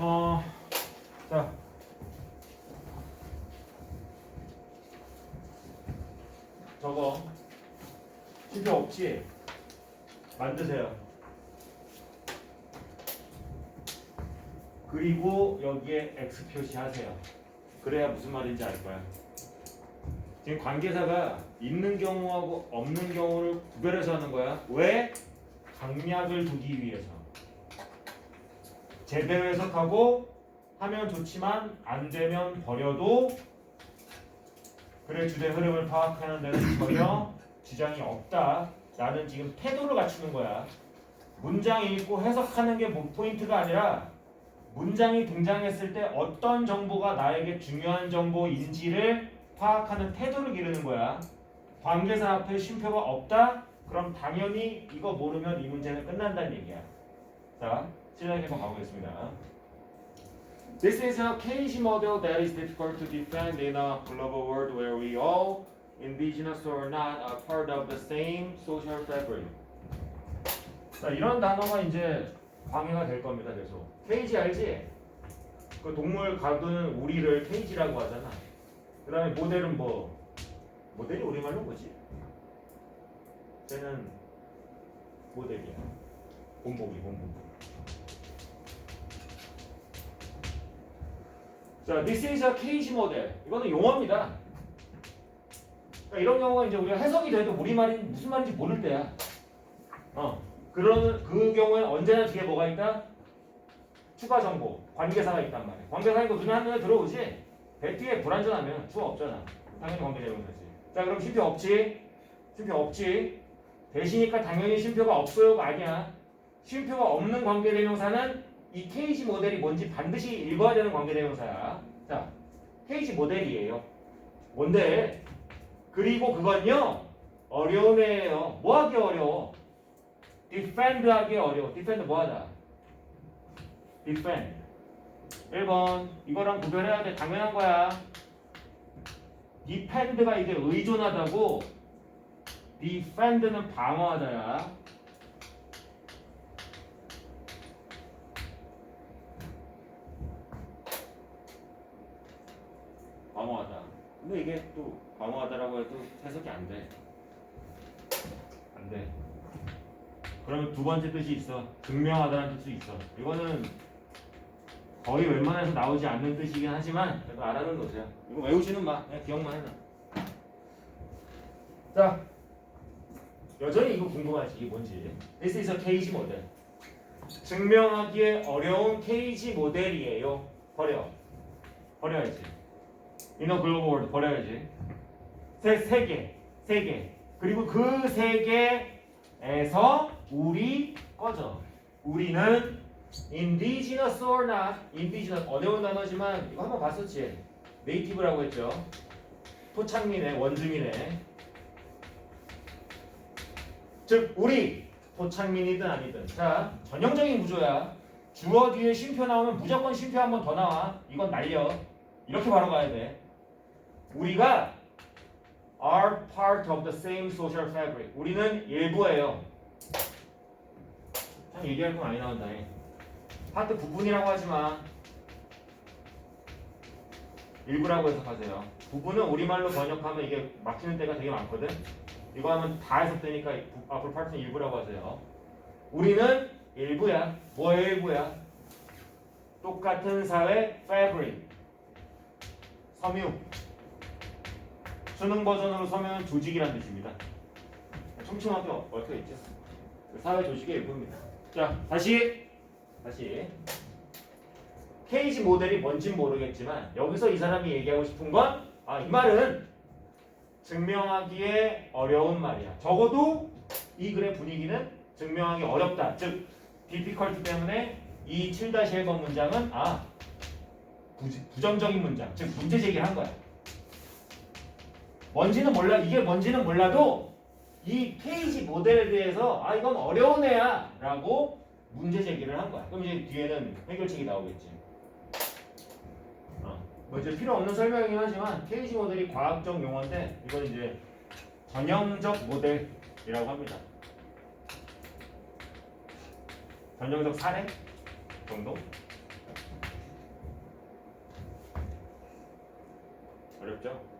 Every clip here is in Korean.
어, 자. 저거 필요 없지? 만드세요. 그리고 여기에 X 표시하세요. 그래야 무슨 말인지 알 거야. 지금 관계사가 있는 경우하고 없는 경우를 구별해서 하는 거야. 왜? 강약을 두기 위해서. 제대로 해석하고 하면 좋지만 안 되면 버려도 글의 주된 흐름을 파악하는 데는 전혀 지장이 없다. 나는 지금 태도를 갖추는 거야. 문장 읽고 해석하는 게뭐 포인트가 아니라 문장이 등장했을 때 어떤 정보가 나에게 중요한 정보인지를 파악하는 태도를 기르는 거야. 관계사 앞에 쉼표가 없다? 그럼 당연히 이거 모르면 이 문제는 끝난다는 얘기야. 자, 시작해서 가보겠습니다. This is a case model that is difficult to defend in a global world where we all, indigenous or not, are part of the same social fabric. 자, 이런 단어가 이제 방해가 될 겁니다. 계속. 케이지 알지? 그 동물 가두는 우리를 케이지라고 하잖아. 그 다음에 모델은 뭐? 모델이 우리말로 뭐지? 쟤는 모델이야. 본보기, 본보기. 자, this is a cage model. 이거는 용어입니다. 그러니까 이런 경우가 이제 우리가 해석이 돼도 우리 말이 무슨 말인지 모를 때야. 어. 그런 그 경우에 언제나 뒤에 뭐가 있다? 추가 정보, 관계사가 있단 말이야. 관계사인 거 눈에 한눈에 들어오지. 배 뒤에 불안전하면 주어 없잖아. 당연히 관계대명사지. 자, 그럼 쉼표 없지? 쉼표 없지? 대시니까 당연히 쉼표가 없어요가 아니야. 쉼표가 없는 관계대명사는 이 케이지 모델이 뭔지 반드시 읽어야 되는 관계대명사야. 자, 케이지 모델이에요. 뭔데? 그리고 그건요 어려운 애예요. 뭐 하기 어려워? defend 하기 어려워. defend 뭐 하다? defend. 1번 이거랑 구별해야 돼. 당연한 거야. defend가 이게 의존하다고 defend는 방어하다야. 방어하다. 근데 이게 또 방어하다라고 해도 해석이 안 돼. 안 돼. 그러면 두 번째 뜻이 있어. 증명하다는 뜻이 있어. 이거는 거의 웬만해서 나오지 않는 뜻이긴 하지만 그래도 알아는 놓으세요. 이거 외우지는 마. 그냥 기억만 해놔. 자, 여전히 이거 궁금하지. 이게 뭔지. This is a cage 모델. 증명하기에 어려운 케이지 모델이에요. 버려. 버려야지. 이너 글로벌 버려야지. 세, 세 개. 세 개. 그리고 그 세 개에서 우리 꺼져. 우리는 indigenous or not. indigenous 어려운 단어지만 이거 한번 봤었지. 네이티브라고 했죠. 토착민의 원주민의 즉 우리 토착민이든 아니든 자 전형적인 구조야. 주어 뒤에 쉼표 나오면 무조건 쉼표 한 번 더 나와. 이건 날려. 이렇게 바로 가야 돼. 우리가 are part of the same social fabric. 우리는 일부예요. 참 얘기할 거 많이 나온다. 잉. 파트 부분이라고 하지 마. 일부라고 해석하세요. 부분은 우리말로 번역하면 이게 막히는 때가 되게 많거든. 이거 하면 다 해석되니까 부- 앞으로 파트는 일부라고 하세요. 우리는 일부야. 뭐의 일부야? 똑같은 사회 fabric. 섬유. 수능 버전으로 서면 조직이라는 뜻입니다. 청춘학교 얽혀 있죠. 그 사회 조직의 일부입니다. 자, 다시 다시 케이지 모델이 뭔진 모르겠지만 여기서 이 사람이 얘기하고 싶은 건 아, 이 말은 증명하기에 어려운 말이야. 적어도 이 글의 분위기는 증명하기 어렵다. 즉 difficult 때문에 이 7-1번 문장은 아 부, 부정적인 문장, 즉 문제 제기를 한 거야. 뭔지는 몰라 이게 뭔지는 몰라도 이 페이지 모델에 대해서 아 이건 어려운 애야 라고 문제 제기를 한 거야. 그럼 이제 뒤에는 해결책이 나오겠지. 어, 뭐 이제 필요 없는 설명이긴 하지만 페이지 모델이 과학적 용어인데 이건 이제 전형적 모델이라고 합니다. 전형적 사례 정도? 어렵죠?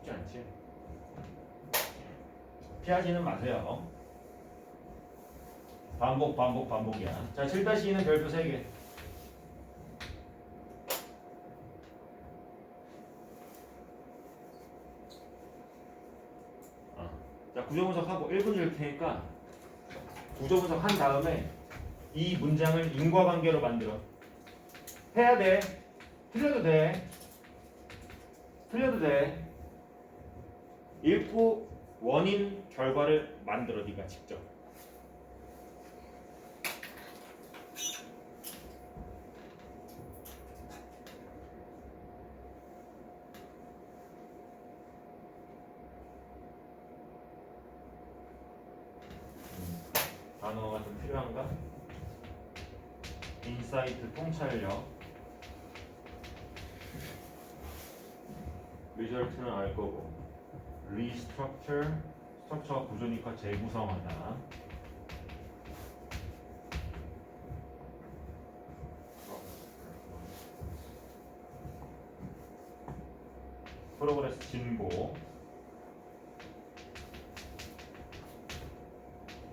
쉽지 않지? 피하지는 마세요. 반복, 반복, 반복이야. 자, 7-2는 별표 3개. 어. 자, 구조 분석하고 1분 줄 테니까 구조 분석한 다음에 이 문장을 인과관계로 만들어. 해야 돼. 틀려도 돼. 틀려도 돼. 읽고 원인 결과를 만들어 네가 직접. 음, 단어가 좀 필요한가? 인사이트 통찰력 리절트는 알 거고 리스트럭처 스트럭처가 구조니까 재구성하다. 프로그레스 진보.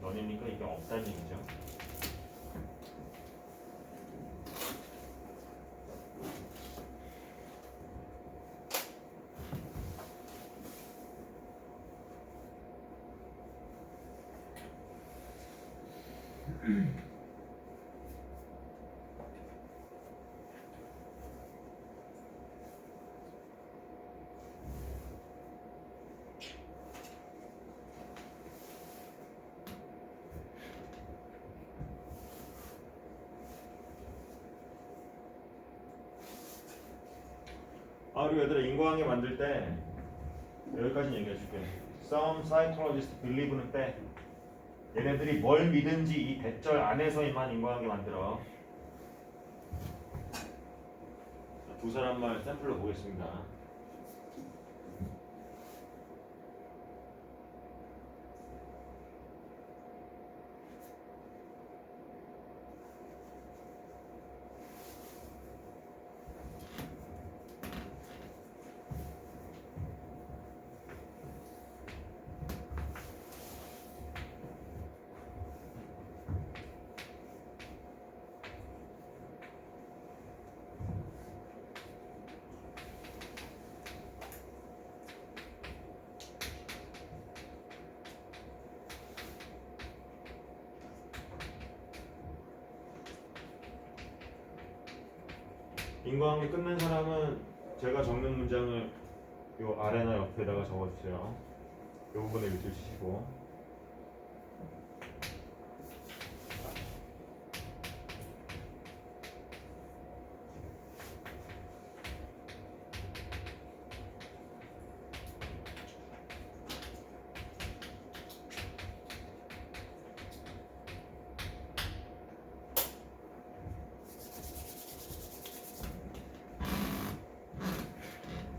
너네니까 이게 없다는 얘기죠 아 그리고 얘들아 인과관계 만들 때 여기까지 얘기해 줄게. Some psychologists believe는 빼. 얘네들이 뭘 믿은지 이 대절 안에서만 인과관계 만들어. 자, 두 사람 말 샘플로 보겠습니다 인과관계 끝낸 사람은 제가 적는 문장을 요 아래나 옆에다가 적어주세요. 이 부분에 밑줄 치시고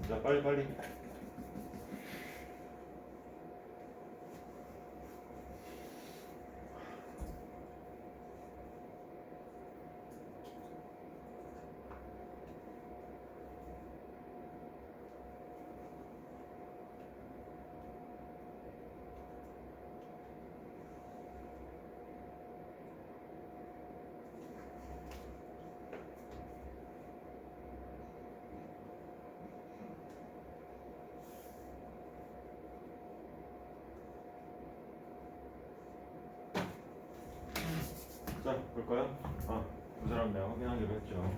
자 빨리 빨리 자 볼까요? 아 두 사람 내가 확인하기로 했죠.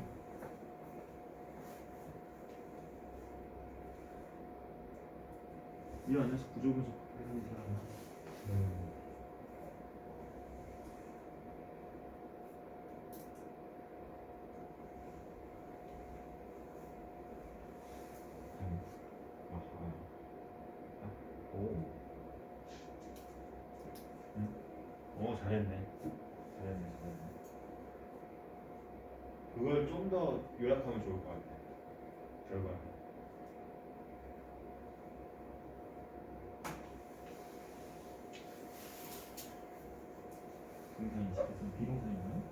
이 안에서 구조 분석 하는 사람은 오. 오 잘했네. 잘했네, 잘했네. 그걸 좀 더 요약하면 좋을 것 같아. 결과. 동사인 식에서 비동사인가요?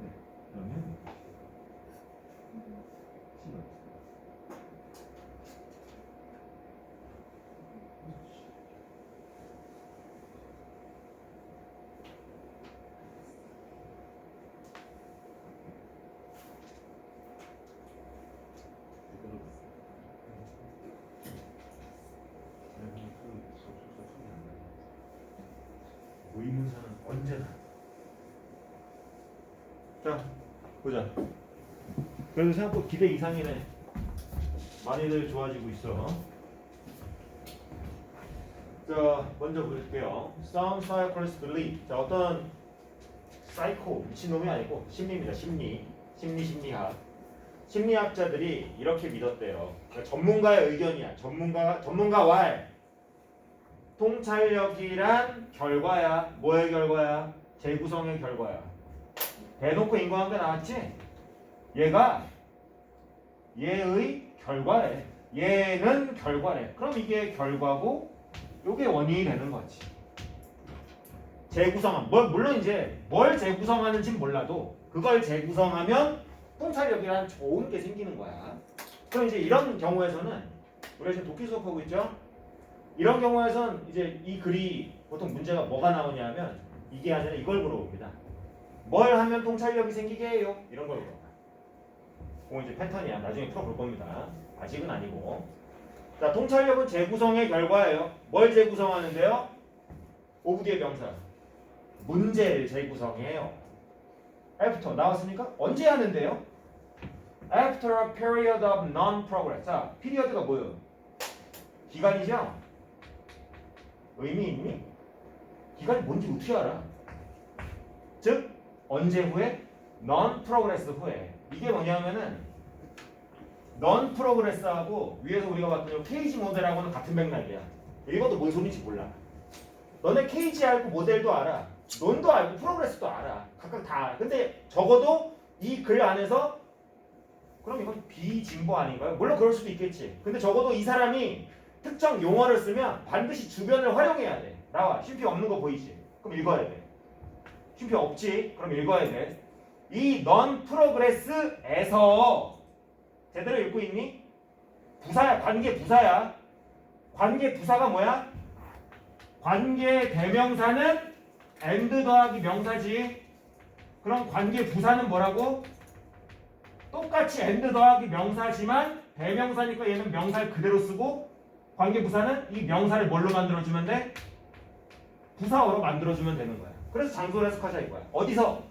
네. 그러면 시가 의 언제나. 자, 보자. 그래도 생각보다 기대 이상이네. 많이들 좋아지고 있어. 자, 먼저 볼게요. Some psychologists believe. 자, 어떤 사이코 미친놈이 아니고 심리입니다. 심리, 심리 심리학. 심리학자들이 이렇게 믿었대요. 그러니까 전문가의 의견이야. 전문가 전문가와의 통찰력이란 결과야. 뭐의 결과야? 재구성의 결과야. 대놓고 인과관계 나왔지? 얘가 얘의 결과래. 얘는 결과래. 그럼 이게 결과고 요게 원인이 되는 거지. 재구성함. 뭘 물론 이제 뭘 재구성하는지 몰라도 그걸 재구성하면 통찰력이란 좋은 게 생기는 거야. 그럼 이제 이런 경우에서는 우리가 지금 독해 수업하고 있죠? 이런 경우에선 이제 이 글이 보통 문제가 뭐가 나오냐면 이게 아니라 이걸 물어봅니다. 뭘 하면 통찰력이 생기게 해요? 이런 걸 물어봐. 그건 이제 패턴이야. 나중에 풀어볼 겁니다. 아직은 아니고. 자, 통찰력은 재구성의 결과예요. 뭘 재구성하는데요? 오브 뒤의 명사. 문제를 재구성해요. after 나왔으니까 언제 하는데요? after a period of non-progress. 자, period가 뭐예요? 기간이죠? 의미 있니? 기간이 뭔지 어떻게 알아? 즉 언제 후에? non-progress 후에. 이게 뭐냐면은 non-progress하고 위에서 우리가 봤던 요 케이지 모델하고는 같은 맥락이야. 읽어도 뭔 소리인지 몰라. 너네 케이지 알고 모델도 알아. 넌도 알고 프로그레스도 알아. 각각 다 알아. 근데 적어도 이 글 안에서 그럼 이건 비진보 아닌가요? 물론 그럴 수도 있겠지. 근데 적어도 이 사람이 특정 용어를 쓰면 반드시 주변을 활용해야 돼. 나와. 쉼표 없는 거 보이지? 그럼 읽어야 돼. 쉼표 없지? 그럼 읽어야 돼. 이 non progress에서 제대로 읽고 있니? 부사야. 관계 부사야. 관계 부사가 뭐야? 관계 대명사는 and 더하기 명사지. 그럼 관계 부사는 뭐라고? 똑같이 and 더하기 명사지만 대명사니까 얘는 명사를 그대로 쓰고 관계 부사는 이 명사를 뭘로 만들어주면 돼? 부사어로 만들어주면 되는 거야. 그래서 장소를 해석하자 이거야. 어디서?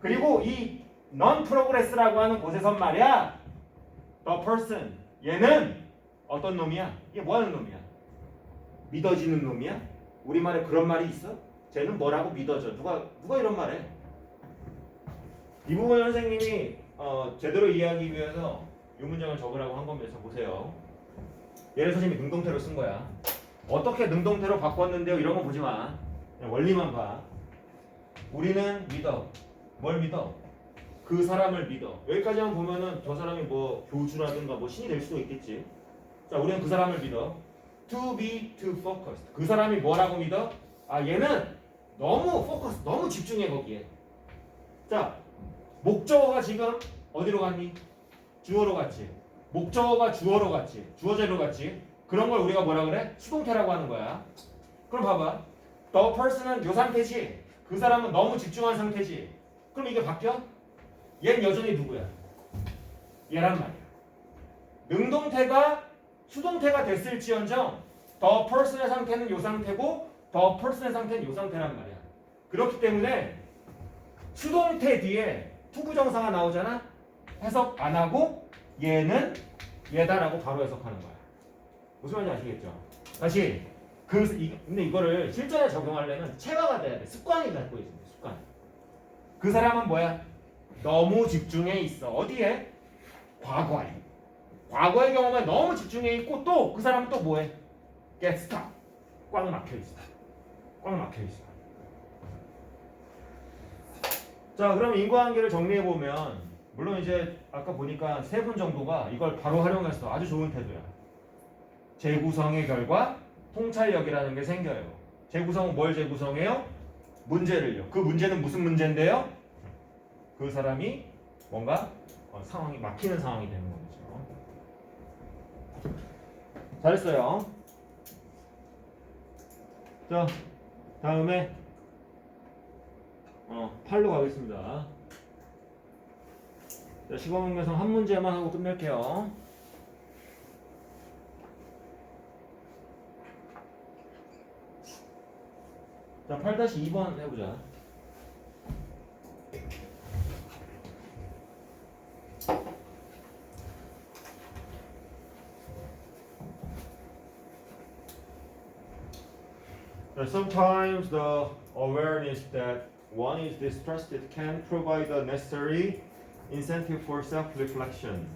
그리고 이 non progress라고 하는 곳에선 말이야. the person 얘는 어떤 놈이야? 얘 뭐 하는 놈이야? 믿어지는 놈이야? 우리말에 그런 말이 있어? 쟤는 뭐라고 믿어져? 누가 누가 이런 말해? 이 부분 선생님이 어, 제대로 이해하기 위해서 이 문장을 적으라고 한 겁니다. 자, 보세요. 얘를 선생님이 능동태로 쓴 거야. 어떻게 능동태로 바꿨는데요? 이런 거 보지 마. 그냥 원리만 봐. 우리는 믿어. 뭘 믿어? 그 사람을 믿어. 여기까지만 보면은 저 사람이 뭐 교주라든가 뭐 신이 될 수도 있겠지. 자, 우리는 그 사람을 믿어. To be too focused. 그 사람이 뭐라고 믿어? 아, 얘는 너무 포커스, 너무 집중해 거기에. 자, 목적어가 지금 어디로 갔니? 주어로 갔지. 목적어가 주어로 갔지. 주어제로 갔지. 그런 걸 우리가 뭐라 그래? 수동태라고 하는 거야. 그럼 봐봐. The person은 요 상태지. 그 사람은 너무 집중한 상태지. 그럼 이게 바뀌어? 얘는 여전히 누구야? 얘란 말이야. 능동태가 수동태가 됐을지언정 the person의 상태는 요 상태고 the person의 상태는 요 상태란 말이야. 그렇기 때문에 수동태 뒤에 투부정사가 나오잖아. 해석 안 하고 얘는 얘다라고 바로 해석하는 거야. 무슨 말인지 아시겠죠? 다시 그 이, 근데 이거를 실전에 적용하려면 체화가 돼야 돼. 습관이 갖고 있는 습관. 그 사람은 뭐야? 너무 집중해 있어. 어디에? 과거에. 과거의 경험에 너무 집중해 있고 또 그 사람은 또 뭐해? stuck. 꽉 막혀 있어. 꽉 막혀 있어. 자, 그럼 인과관계를 정리해 보면 물론 이제 아까 보니까 세 분 정도가 이걸 바로 활용해서 아주 좋은 태도야. 재구성의 결과 통찰력이라는 게 생겨요. 재구성은 뭘 재구성해요? 문제를요. 그 문제는 무슨 문제인데요? 그 사람이 뭔가 어, 상황이 막히는 상황이 되는 거죠. 잘했어요. 자, 다음에 어, 8로 가겠습니다. 자, 시범응명성 한 문제만 하고 끝낼게요. 자, 8-2번 해보자. Uh, Sometimes the awareness that one is distrusted can provide the necessary incentive for self-reflection.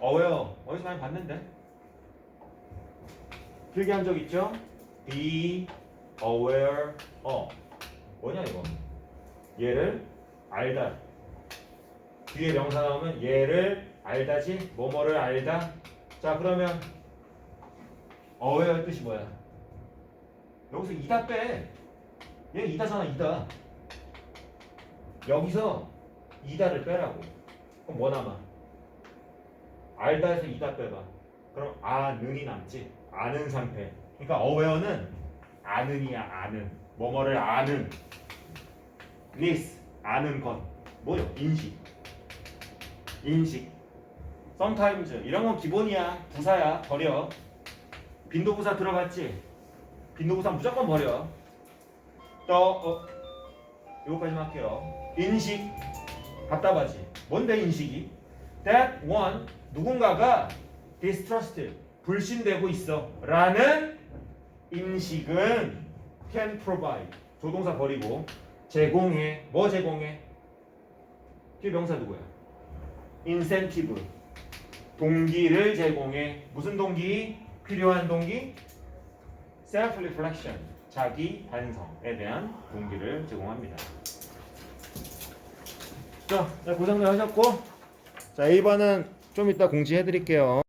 aware 어디서 많이 봤는데? 필기한 적 있죠? be aware of 뭐냐 이거? 얘를 알다. 뒤에 명사 나오면 얘를 알다지 뭐뭐를 알다. 자 그러면 aware 뜻이 뭐야? 여기서 이다 빼. 얘 이다잖아 이다. 여기서 이다를 빼라고. 그럼 뭐 남아? 알다에서 이다 빼봐. 그럼 아는이 남지. 아는 상태. 그러니까 aware는 아는이야 아는. 뭐뭐를 아는. this 아는 것. 뭐요? 인식. 인식. sometimes 이런 건 기본이야. 부사야. 버려. 빈도부사 들어갔지? 빈도부사 무조건 버려. 또 어, 이거까지만 할게요. 인식 답답하지. 뭔데 인식이? That one 누군가가 distrusted 불신되고 있어 라는 인식은 can provide 조동사 버리고 제공해 뭐 제공해? 뒤에 명사 누구야? incentive 동기를 제공해 무슨 동기? 필요한 동기? self reflection 자기 반성에 대한 동기를 제공합니다. 자, 자 고생들 하셨고 자 1번은 좀 이따 공지해 드릴게요.